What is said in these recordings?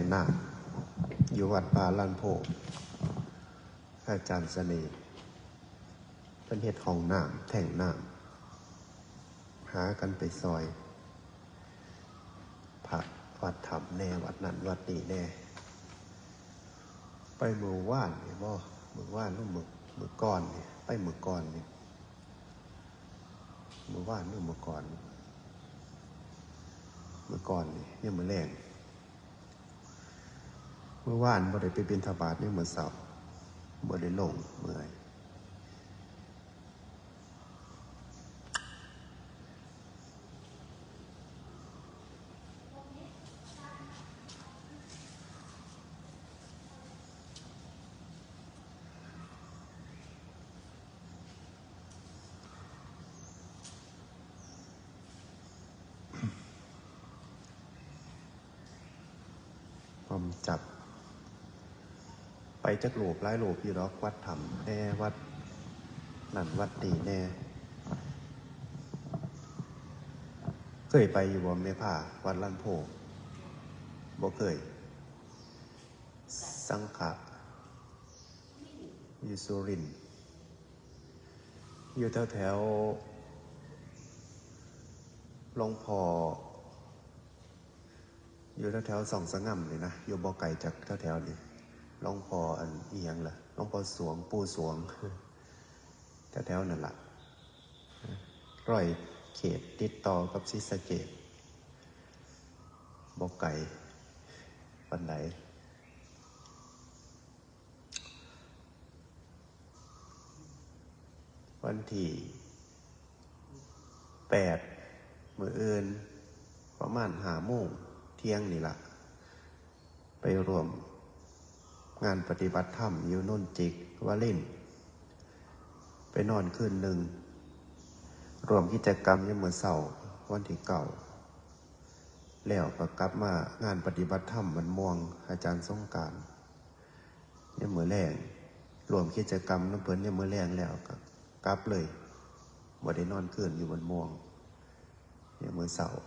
แทงหน้าอยู่วัดป่าลันโพอาจารย์เสน่ห์เป็นเฮ็ดห้องน้ำแท่งน้ำหากันไปซอยพระวัดธรรมแน่วัดนั้นวัดนี้แน่ ไปมือว่านเนี่ยบ่มือว่านหรือมือมือก้อนเนี่ยไปมือก้อนเนี่ยมือว่านหรือมือก่อนมือก่อนเนี่ยังมือแรง เมื่อวานบ่ได้ไปบินทบาทเนี่ยเมื่อเสาบ่ได้ลงเมื่อยผมจับ ไป จักโลบหลายโลบอยู่ดอกวัดธรรมแน่วัดนั่นวัดดีแน่ เคยไปอยู่บ่แม่ผ้าวัดลันโพบ่เคย สังขะอยู่สุรินอยู่แถวแถวหลวงพอ อยู่แถวแถวสองสงง่ำเลยนะ อยู่บ่ไกลจากแถวแถวนี้ หลวงพ่ออันเอียงล่ะหลวงพ่อสวง ปู่สวงแถวๆนั่นล่ะร้อยเขตติดต่อกับศรีสเกดบอกไก่ปันไหนวันที่แปดมืออื่น ประมาณหาโมงเที่ยงนี่ล่ะไปรวม งานปฏิบัติธรรมอยู่นุ่นจิกวาลินไปนอนคืนหนึ่ง รวมกิจกรรมยามมือนเสาร์วันที่เก่า แล้วก็กลับมางานปฏิบัติธรรมวันม่วงอาจารย์สงกรารยามมือแรงรวมกิจกรรมน้ำเพิ่นยามมือแรงแล้วก็กลับเลยบ่ได้นอนคืนอยู่วันม่วงยามมือเสาร์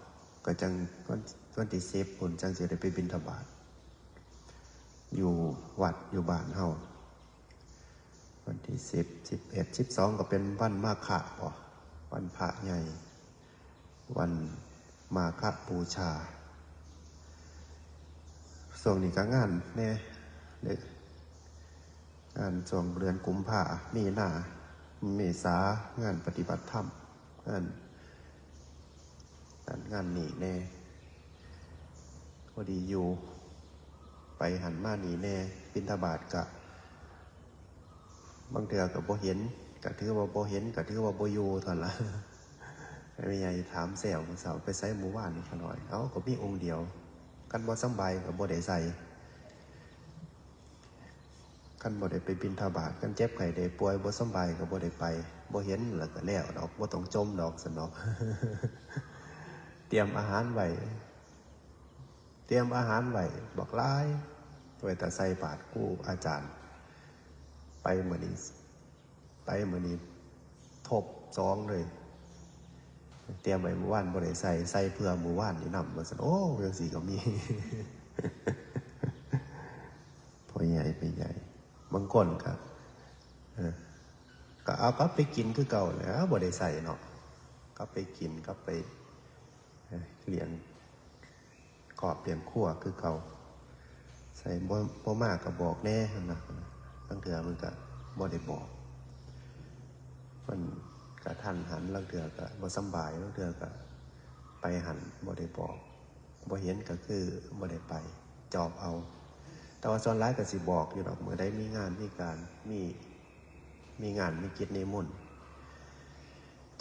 ก็จังวันวันที่เซฟผลจังเสิได้ไปบินทบาท อยู่วัดอยู่บ้านเฮาวันที่สิบสิบเอ็ดสิบสองก็เป็นวันมาฆะปอวันพระใหญ่ วันมาฆบูชาส่วงนี้ก็งานแน่เด็กงานส่วงเดือนกุมภามีนาเมษางานปฏิบัติธรรมงานงานงานนี้แน่พอดีอยู่ ไปหันมานี่แน่บินทบาทกะ บางเถื่อกับโบเห็นกะถือว่าโบเห็นกะถือว่าโบอยู่เท่านละไม่ใหญ่ถามแซวของสาวไปใส่หมู่บ้านนี่ขน่อย เอาก็มีองค์เดียว กันบ่สบายกับบ่ได้ใส่กันบ่ได้ไปบินทบาทกันเจ็บไข้ได้ป่วยบ่สบายกับบ่ได้ไปบ่เห็นแล้วก็แล้วดอกบ่ต้องจมดอกสนอก เตรียมอาหารไว้เตรียมอาหารไว้บอกลาย ว้แต่ใส่บาตรกู้อาจารย์ ไปเหมือนนี้ไปเหมือนนี้ทบสองเลย เตรียมไว้หมู่บ้านบริใส่ใส่เพื่อหมู่บ้านนี่นำมาสันโอ้เรื่องสีก็มีพอใหญ่ไปใหญ่บางคนก็เออก็เอากลับไปกินคือเก่าแล้วบริใส่เนาะกลับไปกินกลับไปเอ่อเลี้ยงกรอบเปลี่ยนขั้วคือเก่า ใส่บ่บ่มากก็บอกแน่นะตั้งเถื่อมันก็บ่ได้บอก มันกะทันหันลังเถื่อก็บ่สบายลังเถื่อก็ไปหันบ่ได้บอกบ่เห็นก็คือบ่ได้ไปจอบเอา แต่ว่าส่วนร้ายก็สิบอกอยู่ดอกเมื่อได้มีงานมีการมีมีงานมีกิจในมนต์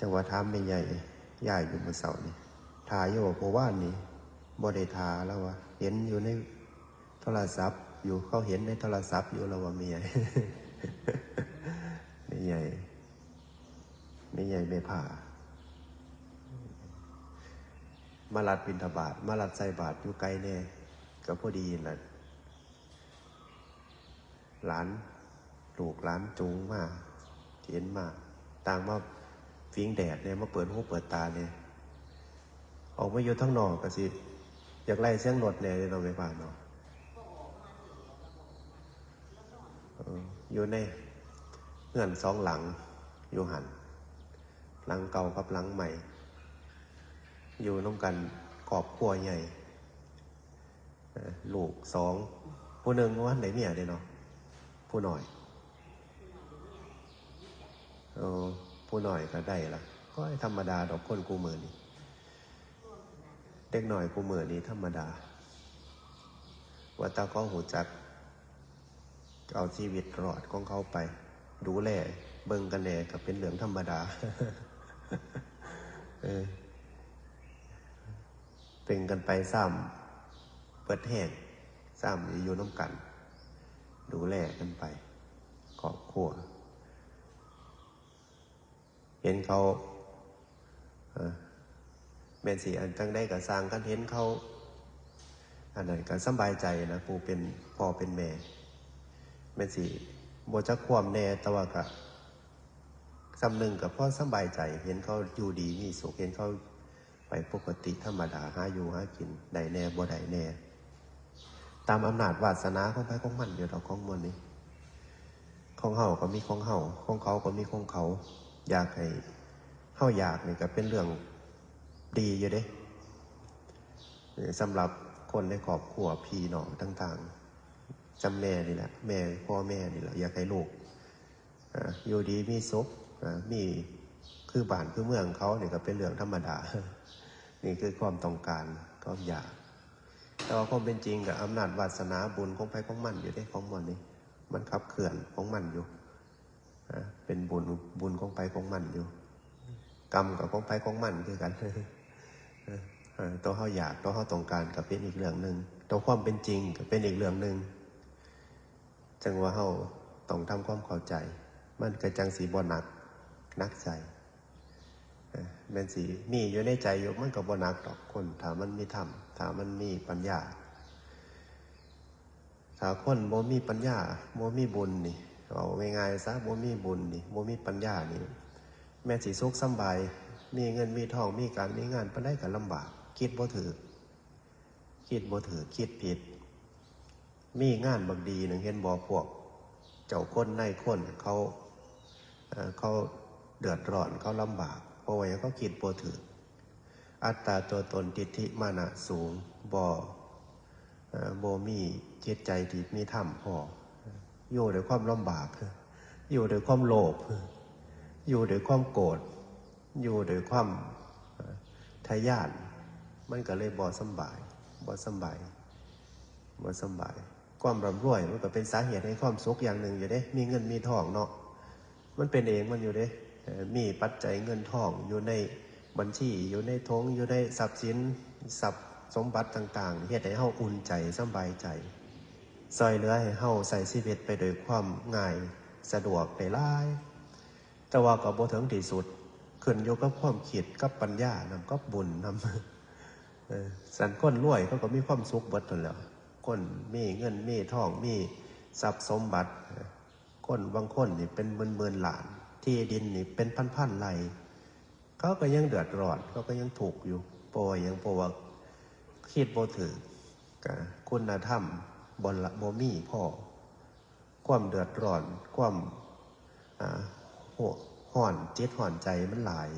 จังหวะถามแม่ใหญ่ยายอยู่เมื่อเสานี่ทาโยเพว่านี่บ่ได้ทาแล้ววะเห็นอยู่ใน โทรศัพท์ อยู่เขาเห็นในโทรศัพท์อยู่แล้วว่าเมียไม่ใหญ่ไม่ใหญ่ไม่ผ่ามาลัดบินทบาทมาลัดใส่บาทอยู่ไกลแน่ก็พอดีแหละหลานลูกหลานจูงมาเห็นมาต่างมาฟิงแดดเนี่ยมาเปิดหูเปิดตาเนี่ยออกมาอยู่ทั้งนอกก็สิอยากไล่เสียงรถเนี่ยเราไม่ผ่านเนาะเอ อยู่ในเงื่อนสองหลังอยู่หัน หลังเก่ากับหลังใหม่ อยู่น้องกันกอบครัวใหญ่ลูกสองผู้หนึ่งว่าไหนเมียเด้เนาะผู้หน่อยเออผู้หน่อยก็ได้ละก็ธรรมดาดอกคนกูมือนี่เด็กหน่อยกูมือนี่ธรรมดาว่าตาก็หูจัก เอาชีวิตรอดของเขาไป ดูแลเบิ่งกันแหน่ก็เป็นเรื่องธรรมดาเออเป็นกันไปซ้ำเปิดแห้งซ้ำอยู่น้ำกัน ดูแลกันไปครอบครัวเห็นเขาเอ่อแม่นสีอันจังได้กับสร้างกันเห็นเขาอันนั้นก็สบายใจนะปูเป็นพ่อเป็นแม่ แม่สีบจะความแน่แต่ว่าก็สำนึงกับพ่อสบายใจเห็นเขาอยู่ดีมีสุขเห็นเขาไปปกติธรรมดาหาอยู่หากินได้แน่บ่ได้แน่ ตามอำนาจวาสนาของไปของมันอยู่ดอกของมวลนี้ของเฮาก็มีของเฮาของเขาก็มีของเขา อยากให้เฮาอยากนี่ก็เป็นเรื่องดีอยู่เด้สำหรับคนในครอบครัวพี่น้องต่าง ๆ จำแม่นี่แหละแม่พ่อแม่นี่แหละอยากให้ลูกอยู่ดีมีสุขมีคือบ้านคือเมืองเขาเนี่ยก็เป็นเรื่องธรรมดา นี่คือความต้องการความอยาก แต่ว่าความเป็นจริงกับอำนาจวาสนาบุญของไผของมันอยู่ได้ของมันนี่มันขับเคลื่อนของมันอยู่เป็นบุญบุญของไผของมันอยู่ กรรมกับของไผของมันคือกันตัวเขาอยากตัวเขาต้องการกับเป็นอีกเรื่องหนึ่งตัวความเป็นจริงกับเป็นอีกเรื่องหนึ่ง จังว่าเขาต้องทำความเข้าใจ มันก็จังสีบหนักนักใจแม่นสีมีอยู่ในใจอยู่มันก็บ่หนักดอกคนถ้ามันมีธรรมถ้ามันมีปัญญาถ้าคนบ่มีปัญญาบ่มีบุญนี่เอาง่ายๆซะบ่มีบุญนี่บ่มีปัญญานี่แม่สิสุขสำบาย มีเงินมีทองมีการมีงานปานใดก็ลำบาก คิดบ่ถือคิดบ่ถือคิดผิด มีงานบางดีหนึ่งเห็นบ่พวก เจ้าคนในายคนเขาเขาเดือดร้อนเขาลำบากเพราะว่าเขาคิดบ่ถืออัตตาตัวตนทิฏฐิมานะสูงบ่อ่อบ่มีจิตใจที่มีธรรมพออยู่ด้วยความลำบาก อยู่ด้วยความโลภอยู่ด้วยความโกรธอยู่ด้วยความทะยาน มันก็เลยบ่สบายบ่สบายบ่สบาย ความร่ำรวยมันก็เป็นสาเหตุให้ความสุขอย่างหนึ่งอยู่เด้ มีเงินมีทองเนาะมันเป็นเองมันอยู่เด้ มีปัจจัยเงินทองอยู่ในบัญชีอยู่ในทงอยู่ในทรัพย์สินทรัพย์สมบัติต่างๆเฮ็ดให้เฮาอุ่นใจสบายใจซอยเหลือให้เฮาใส่ชีวิตไปโดยความง่ายสะดวกได้หลายแต่ว่าก็บ่ถึงที่สุดขึ้นอยู่กับความคิดกับปัญญานำกับบุญนำเออสันคนรวยเขาก็มีความสุขเบิดนั่นแหล้ว คนมีเงินมีทองมีทรัพย์สมบัติ คนบางคนนี่เป็นหมื่นหมื่นๆล้าน ที่ดินนี่เป็นพันพันๆไร่เขาก็ยังเดือดร้อนเขาก็ยังถูกอยู่ปอยยังปว่าคิดบ่ถือคุณธรรมบนละบ่มีพ่อ ความเดือดร้อน ความหห่อนจิตห่อนใจมันหลาย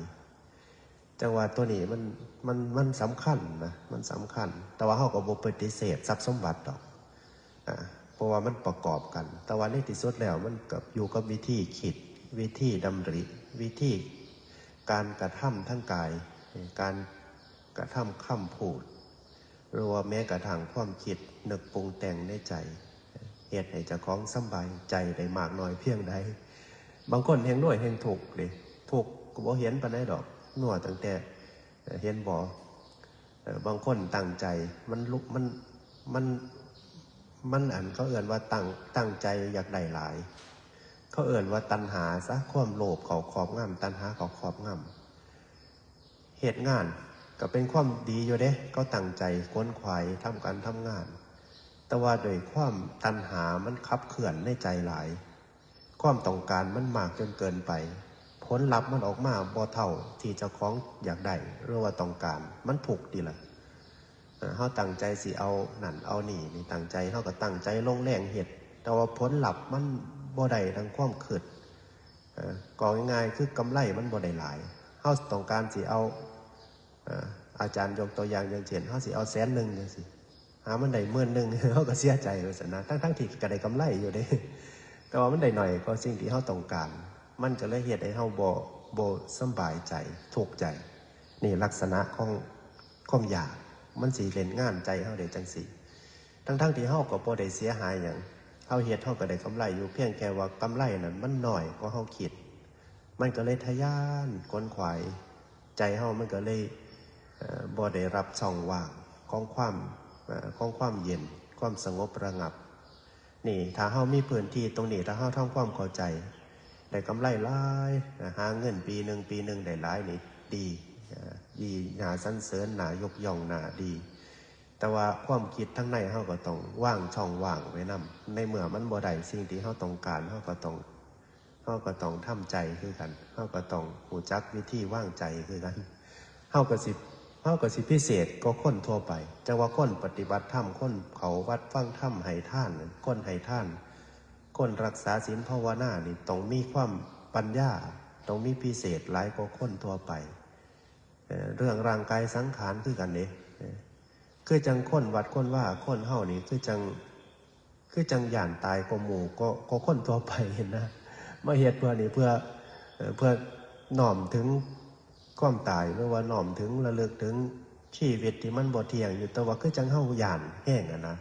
จังหวะตัวนี้มันมันมันสำคัญนะมันสำคัญ แต่ว่าเขาก็บ่ปฏิเสธทรัพย์สมบัติดอกอเพราะว่ามันประกอบกัน แต่ว่าในที่สุดแล้วมันกับอยู่กับวิธีคิด วิธีดำริ วิธีการกระทำทั้งกาย การกระทำคำพูดหรือว่าแม้กระทั่งความคิดนึกปรุงแต่งในใจเหตุให้เจ้าของสำบายใจได้มากน้อยเพียงใดบางคนเฮงด้วยเฮงถูกเลยถูกก็บ่เห็นปานใดดอก นัวตั้งแต่เห็นบ่เอ่อบางคนตั้งใจมันลุกมันมันมันอันเขาเอื่นว่าตั้งตั้งใจอยากได้หลาย เขาเอื่นว่าตัณหาซะความโลภเขาขอบงำตัณหาเขาขอบงำเหตุงานก็เป็นความดีอยู่เด้เขาตั้งใจค้นควายทำการทำงาน แต่ว่าโดยความตัณหามันขับเขื่อนในใจหลาย ความต้องการมันมากจนเกินไป ผลลัพธ์มันออกมาบ่เท่าที่เจ้าของอยากได้หรือว่าต้องการ มันถูกดีละเอ่อเฮาตั้งใจสิเอานั่นเอานี่นี่ตั้งใจเฮาก็ตั้งใจลงแรงเฮ็ดแต่ว่าผลลัพธ์มันบ่ได้ดังความคิดเอ่อง่ายๆคือกำไรมันบ่ได้หลายเฮาต้องการสิเอาอาจารย์ยกตัวอย่างอย่างเช่นเฮาสิเอาแสนหนึงจังซี่หามันได้หมื่นหนึ่งเฮาก็เสียใจว่าซั่นนะทั้งๆที่ก็ได้กำไรอยู่ด้แต่ว่ามันได้หน่อยก็สิ่งที่เฮาต้องการ มันก็เลยเฮ็ดให้เฮาบ่บ่สบายใจทุกข์ใจ นี่ลักษณะของความอยาก มันสิเล่นงานใจเฮาได้จังซี่ ทั้งๆที่เฮาก็บ่ได้เสียหายหยังเฮาเฮ็ดเฮาก็ได้กำไรอยู่เพียงแค่ว่ากำไรนั้นมันน้อยกว่าเฮาคิด มันก็เลยทะยานกวนขวายใจเฮามันก็เลยบ่ได้รับช่องว่างของความเอ่อของความเย็นความสงบระงับนี่ถ้าเฮามีพื้นที่ตรงนี้ถ้าเฮาทำความเข้าใจ ได้กำไรหลายหาเงินปีหนึ่งปีหนึ่งได้หลายนี่ดีดีหนาสั้นเสริญหนายกย่องหนาดี แต่ว่าความคิดทั้งในเฮาก็ต้องว่างช่องว่างไว้นํในเมื่อมันบ่ได้สิ่งที่เฮาต้องการเฮาก็ต้องเฮาก็ต้องทำใจคือกันเฮาก็ต้องรู้จักวิธีว่างใจคือกันเฮาก็สิเฮาก็สิพิเศษก็ค้นทั่วไปจังว่าค้นปฏิบัติธรรมคนเขาวัดฟังธรรมให้ท่านนั่นคนให้ท่าน คนรักษาศีลภาวนานี่ต้องมีความปัญญาต้องมีพิเศษหลายกว่าคนทั่วไป เรื่องร่างกายสังขารคือกันเด้เอ่อคือจังคนวัดคนว่าคนเฮานี่คือจังคือจังหย่านตายกว่าหมู่ก็ก็คนทั่วไปเห็นนะมาเฮ็ดเพื่อนี่เพื่อเพื่อน้อมถึงความตายหรือว่าน้อมถึงระลึกถึงชีวิตที่มันบ่เที่ยงอยู่แต่ว่าคือจังเฮาหย่านแห้งอะนะ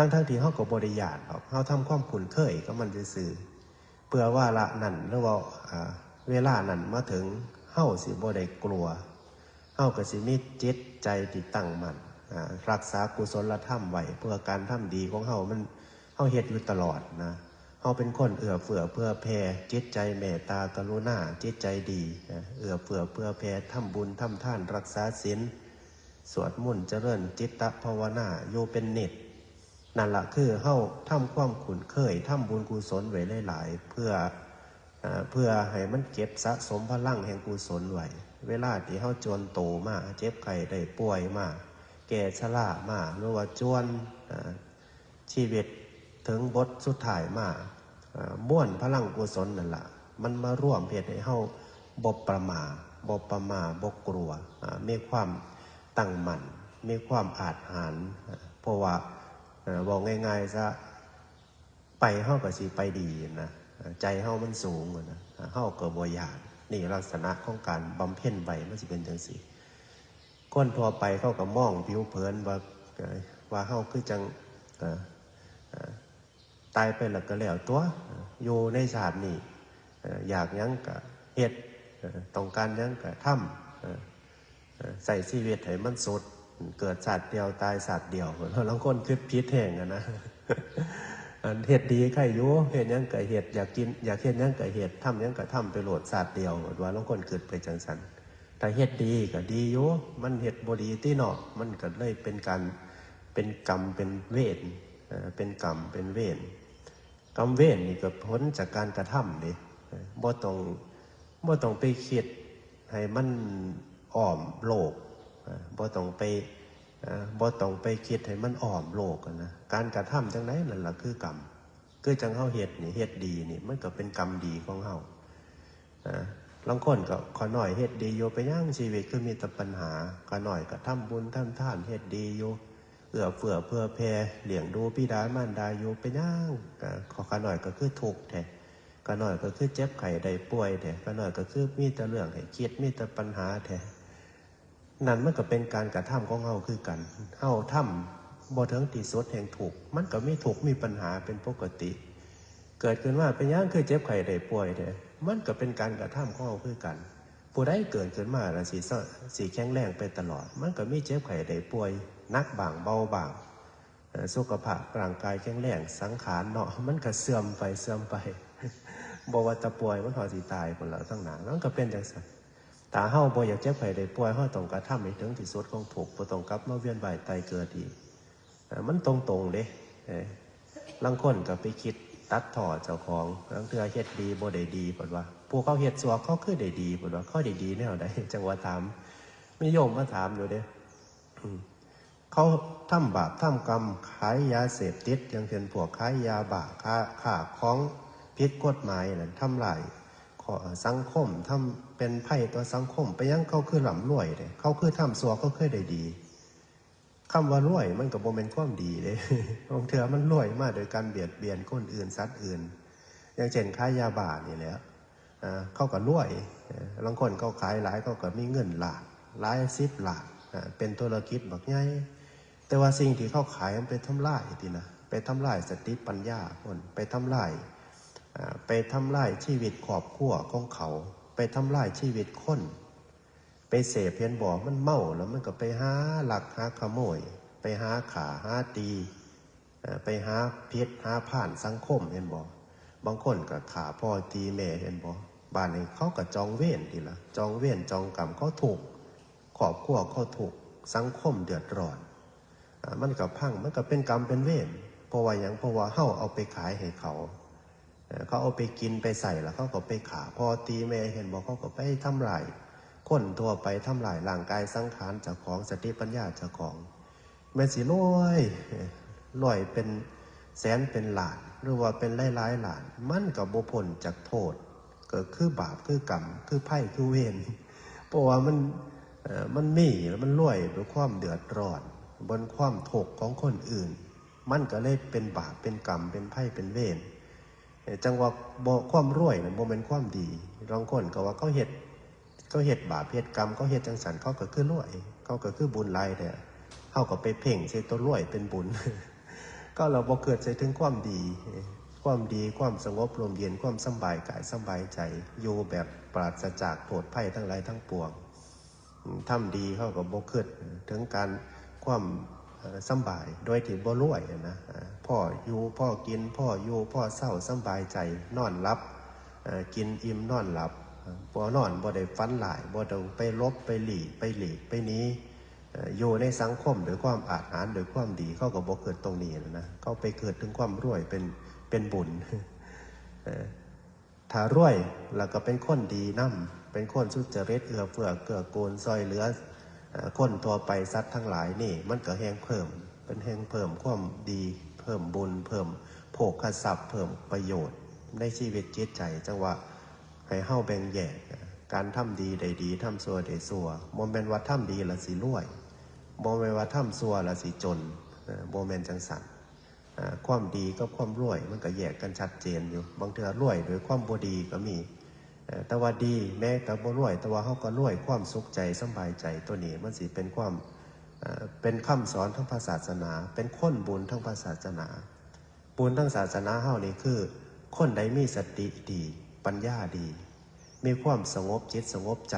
ทั้งทั้งๆที่เขาก็บริยานหรอกเขาทำความคุ้นเคยก็มันจะสื่อเพื่อว่าละนั่นหรือว่าเวลานั้นมาถึงเฮาสิบ่ได้กลัวเฮาก็สิมีจิตใจที่ตั้งมันรักษากุศลธรรมไว้เพื่อการทำดีของเฮามันเฮาเฮ็ดอยู่ตลอดนะเฮาเป็นคนเอื้อเฟื้อเพื่อแผ่จิตใจเมตตากรุณาจิตใจดีเอื้อเฟื้อเพื่อแผ่ทำบุญทำท่านรักษาศีลสวดมนต์เจริญจิตตภาวนาอยู่เป็นเนิด นั่นละคือเฮาทำความขุนเคยทำบุญกุศลไว้หลายๆเพื่อเอ่อเพื่อให้มันเก็บสะสมพลังแห่งกุศลไว้เวลาที่เฮาจวนโตมาเจ็บไข้ได้ป่วยมาแก่ชรามาหรือว่าจวนชีวิตถึงบทสุดท้ายมาเอ่อม้วนพลังกุศลนั่นละมันมาร่วมเพศให้เฮาบบประมาบบประมาบกกลัวมีความตั้งมั่นมีความอาจหารเพราะว่า บอกง่ายๆซะไปเฮาก็สิไปดีนะใจเฮามันสูงนะเฮาก็บ่ยานนี่ลักษณะของการบำเพ็ญไปมันสิเป็นจังซี่คนทั่วไปเขาก็มองผิวเผินว่าว่าเฮาคือจังตายไปแล้วก็แล้วตัวอยู่ในชาสตินี้เอ่อยากยังก็เฮ็ดต้องการยังก็ทำเอ่อเอ่อใส่ชีวิตให้มันสุด เกิดศาสตร์เดียวตายศาสตร์เดียวเราลังคนคิดพิษแห่งอะนะอันเห็ดดีใครยู่เห็ดยังก็เห็ดอยากกินอยากเห็ดยังก็เห็ดทำหยังก็ทำไปโหลดศาสตร์เดียวว่าลังคนคิดไปจังสันแต่เห็ดดีก็ดียู่มันเห็ดบดีที่เนาะมันก็เลยเป็นการเป็นกรรมเป็นเวรเป็นกรรมเป็นเวรกรรมเวรนี่ก็พ้นจากการกระทำนี่บ่ต้องบ่ต้องไปคิดให้มันอ้อมโลก บ่ต้องไปบ่ต้องไปคิดให้มันอ้อมโลกนะการกระทำจังไดนั่นละคือกรรมคือจังเฮาเฮ็ดนี่เฮ็ดดีนี่มันก็เป็นกรรมดีของเฮาลางคนก็ขอหน่อยเฮ็ดดีอยู่ไปย่างชีวิตคือมีแต่ปัญหาขอหน่อยก็ทำบุญทำทานเฮ็ดดีอยู่เอื้อเฟื้อเพื่อแผ่เลี้ยงดูพี่ดามารดาอยู่ไปย่างก็ขอขาหน่อยก็คือทุกข์แท้ขาหน่อยก็คือเจ็บไข้ได้ป่วยแท้ขาหน่อยก็คือมีแต่เรื่องให้คิดมีแต่ปัญหาแท้ นั่นมันก็เป็นการกระทำของเฮาคือกันเฮาทำบ่ถึงที่สุดแห่งถูก มันก็มีถูกมีปัญหาเป็นปกติ เกิดขึ้นว่าเป็นย่างคือเจ็บไข้ได้ป่วยแท้มันก็เป็นการกระทำของเฮาคือกันผู้ใดเกิดขึ้นมาแล้วสีสีแข็งแรงไปตลอด มันก็มีเจ็บไข้ได้ป่วยนักบางเบาบางสุขภาพร่างกายแข็งแรงสังขารเนาะมันก็เสื่อมไปเสื่อมไปบว่าแตะป่วยมันพอสิตายคนเราทั้งหนามันก็เป็นจังซั่น ตาเฮาบ่อยากเจ็บไข้ได้ป่วยเฮาต้องกระทำให้ถึงที่สุดของถูกบ่ต้องกลับมาเวียนว่ายตายเกิดอีกมันตรงๆเด้เอ้ยลางคนก็ไปคิดตัดถอดเจ้าของลังเทือเฮ็ดดีบ่ได้ดีเพิ่นว่าผู้เขาเฮ็ดสัวเขาคือได้ดีเพิ่นว่าเขาได้ดีแนวใดจังว่าถามมีโยมมาถามอยู่เด้เขาทำบาปทำกรรมขายยาเสพติดอย่างเช่นพวกขายยาบ้าค้าขาของผิดกฎหมายนั่นทำลาย สังคมทำเป็นไพ่ต่อสังคม ไปยังเขาคือหล่ำรวยเด้เขาคือทำสัวเขาคือได้ดีคำว่ารวยมันกับโมเมนความดีเลยบางเถื่อมันรวยมากโดยการเบียดเบียนคนอื่นสัตว์อื่น อย่างเช่นค้ายาบ้านี่แหละเขาก็รวยบางคนเขาขายหลายเขาก็มีเงินหลากหลายสิบหลากเป็นธุรกิจบักใหญ่แต่ว่าสิ่งที่เขาขายมันไปทำลายทีนะไปทำลายสติปัญญาคนไปทำลาย ไปทำลายชีวิตครอบครัวของเขา ไปทำลายชีวิตคน ไปเสพเพียนบอมันเมาแล้วมันก็ไปหาหลักหาขโมย ไปหาขาหาตีไปหาเพียหาผ่านสังคมเห็นบอกบางคนก็ขาพ่อตีแม่เห็นบอกบ้านนี้เขาก็จองเว้นทีละจองเว้นจองกรรมเขาถูกขอบขั้วเขาถูกสังคมเดือดร้อนมันก็พังมันก็เป็นกรรมเป็นเวรเพราะว่าอย่างเพราะว่าเฮาเอาไปขายให้เขา เขาเอาไปกินไปใส่แล้วเขาก็ไปขาพอตีแม่เห็นบอกเขาก็ไปทำลายคนทั่วไปทำลายร่างกายสังขารเจ้าของสติปัญญาเจ้าของแม่นสิรวยเอ่อรวยเป็นแสนเป็นล้าน หรือว่าเป็นหลายๆล้าน มันกับบุพลจากโทษก็คือบาปคือกรรมคือไพ่คือเวรเพราะว่ามันมันมีแล้วมันรวยด้วยความเดือดร้อน บนความถกข์ของคนอื่น มันก็เลยเป็นบาปเป็นกรรมเป็นไพ่เป็นเวร จังว่าบ่ความรวยน่ะบ่แม่นความดีบางคนก็ว่าเขาเฮ็ดเขาเฮ็ดบาปเฮ็ดกรรมเขาเฮ็ดจังสันเขาก็คือรวย เขาก็คือบุญหลายแต่เฮาก็ไปเพ่งใส่ตัวรวยเป็นบุญ ก็เราบ่เกิดใส่ถึงความดี ความดีความสงบลมเย็นความสบายกายสบายใจอยู่แบบปราศจากโทษภัยทั้งหลายทั้งปวงทำดีเขาก็บ่คิดถึงการความ สบายโดยที่บ่รวยนะพ่ออยู่พ่อกินพ่ออยู่พ่อเศร้าสบายใจนอนหลับกินอิ่มนอนหลับบ่นอนบ่ได้ฝันหลายบ่ต้องไปลบไปหลีไปหลีไปนี้อยู่ในสังคมโดยความอาหารโดยความดีเขาก็บ่เกิดตรงนี้นะนะเขาไปเกิดถึงความรวยเป็นเป็นบุญถ้ารวยแล้วก็เป็นคนดีนํเป็นคนสุจริตเอื้อเฟื้อเกื้อกูลซอยเหลือ เอ่อคนทั่วไปสัตว์ทั้งหลายนี่ มันก็แหงเพิ่ม เป็นแหงเพิ่มความดีเพิ่มบุญเพิ่มโภคทรัพย์เพิ่มประโยชน์ในชีวิตจิตใจจังว่าให้เฮาแบ่งแยกการทำดีได้ดีทำซัวได้ซัวบ่แม่นว่าทำดีล้วสิรวยบ่แม่นว่าทำซัวล้วสิจนเอ่อบ่แม่นจังสันความดีกับความรวยมันก็แยกกันชัดเจนอยู่ บางเทื่อรวยโดยความบ่ดีก็มี แต่ว่าดีแม้แต่บ่รวย แต่ว่าเฮาก็รวยความสุขใจสบายใจตัวนี้มันสิเป็นความเป็นคำสอนทางพระศาสนา เป็นคนบุญทางพระศาสนา บุญทางศาสนาเฮานี่คือ คนใดมีสติดี ปัญญาดี มีความสงบจิตสงบใจ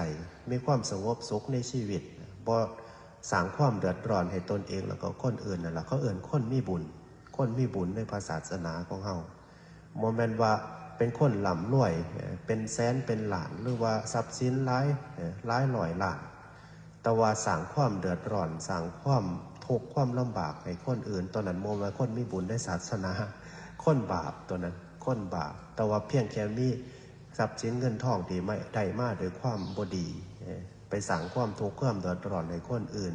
มีความสงบสุขในชีวิตบ่สร้างความเดือดร้อนให้ตนเองแล้วก็คนอื่นนั่นแหละเขาเอื่นคนมีบุญ คนมีบุญในภาษาศาสนาของเฮาโมเมนต์ว่า เป็นคนหล่ำรวยเอ่อเป็นแสนเป็นหลานหรือว่าทรัพย์สินหลายเอ่อหลายหลอยหลานแต่ว่าสร้างความเดือดร้อนสร้างความทุกข์ความลำบากให้คนอื่นตัวนั้นโมมนคนมีบุญในศาสนาคนบาปตัวนั้นคนบาป แต่ว่าเพียงแค่มีทรัพย์สินเงินทองที่ไม่ได้มาโดยความบดี ไปสั่งความทุกข์ความเดือดร้อนให้คนอื่น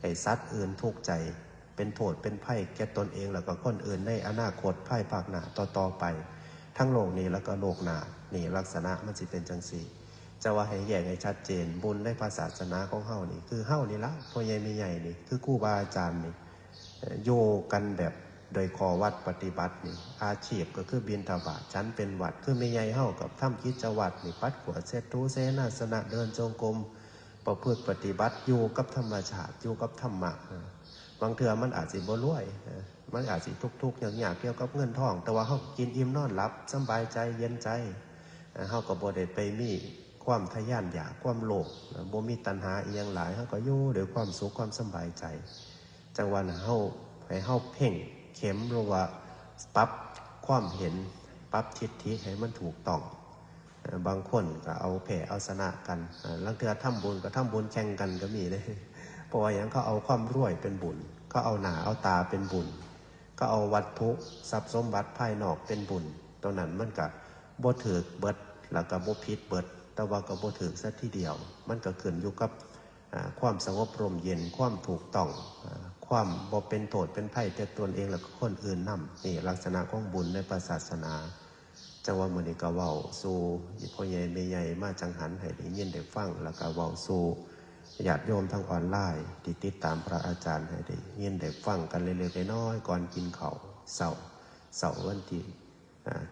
ให้สัตว์อื่นทุกข์ใจเป็นโทษเป็นไพ่แก่ตนเองแล้วก็คนอื่นในอนาคตไพ่ภาคหน้าต่อๆไป ทั้งโลกนี้แล้วก็โลกหน้านี่ลักษณะมันสิเป็นจังสีจะว่าให้แยกให้ชัดเจน บุญในภาษาศาสนาของเฮานี่คือเฮานี่ละพ่อใหญ่แม่ใหญ่นี่คือครูบาอาจารย์นี่โยกันแบบโดยคอวัดปฏิบัตินี่อาชีพก็คือบินทบาทชั้นเป็นวัดคือแม่ใหญ่เฮากับทำกิดจวัตรนี่ปัดขวดเซตูเสนาสนะเดินจงกรมประพฤติปฏิบัติอยู่กับธรรมชาติอยู่กับธรรมะ บางเทื่อมันอาจสิบ่รวยมันอาจสิทุกข์ๆอย่างยากเกี่ยวกับเงินทอง แต่ว่าเฮากินอิ่มนอนหลับสบายใจเย็นใจเออเฮาก็บ่ได้ไปมีความทะยานอยากความโลภบ่มีตัณหาอียงหลายเฮาก็อยู่ด้วยความสุขความสบายใจ จังว่าน่ะเฮาให้เฮาเพ่งเข็มหรือว่าปรับความเห็นปรับทิศทิให้มันถูกต้องบางคนก็เอาแผ่เอาชนะกันลังเทือทำบุญก็ทำบุญแข่งกันก็มีเลย เพราะว่าอย่างเขาเอาความรวยเป็นบุญเขาเอาหนาเอาตาเป็นบุญก็เอาวัตถุทรัพย์สมบัติภายนอกเป็นบุญตัวนั้นมันก็บ่ถือเบิดแล้วก็บ่ผิดเบิด แต่ว่าก็บ่ถือซะทีเดียว มันก็ขึ้นอยู่กับความสงบร่มเย็นความถูกต้องอความบ่เป็นโทษเป็นภัยแต่ตนเองแล้วก็คนอื่นนํนี่ลักษณะของบุญในศาสนา จังว่ามือนี้ก็เว้าสู่พ่อใหญ่แม่ใหญ่มาจังหันให้ได้ยินได้ฟังแล้วก็เว้าสู่ ญาติโยมทางออนไลน์ที่ติดตามพระอาจารย์ให้ได้ยินได้ฟังกันเล็กๆน้อยๆก่อนกินเขาเช้าเสาร์วันที่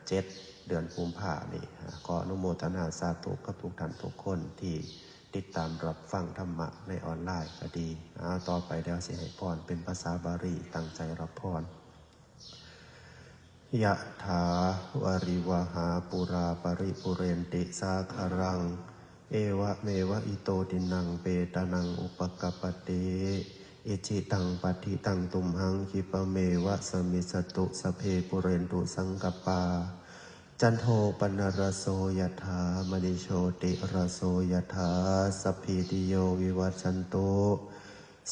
เจ็ดเดือนกุมภานี่อ่าขอนุโมทนาสาธุกับทุกท่านทุกคนที่ติดตามรับฟังธรรมะในออนไลน์ก็ดีอ่าต่อไปแล้วสิให้พรเป็นภาษาบาลีตั้งใจรับพรยะถาวริวหาปุราปริปุเรนติสาคารัง เอวะเมวะอิโตตินังเปตานังอุปกปติอิจิตังปฏิตังตุมหังคิปะเมวะสมิสตุสเพปุเรนตุสังกปา จันโทปนรโสยถามณิโชติรโสยถาสพพิติโยวิวัชชันโต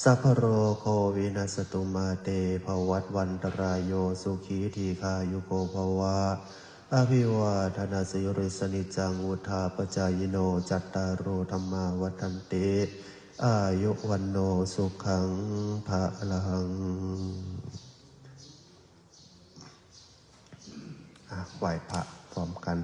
สัพพโรโควินัสตุมาเตภวัตวันตรายโยสุขีทีคายุโกภวะ อภิวาทนาสิริสนิจังวุธาปจายโนจัตตารโอธรรมาวัันเตอายุวันโนสุขังภะลังไหวพระพร้อมกัน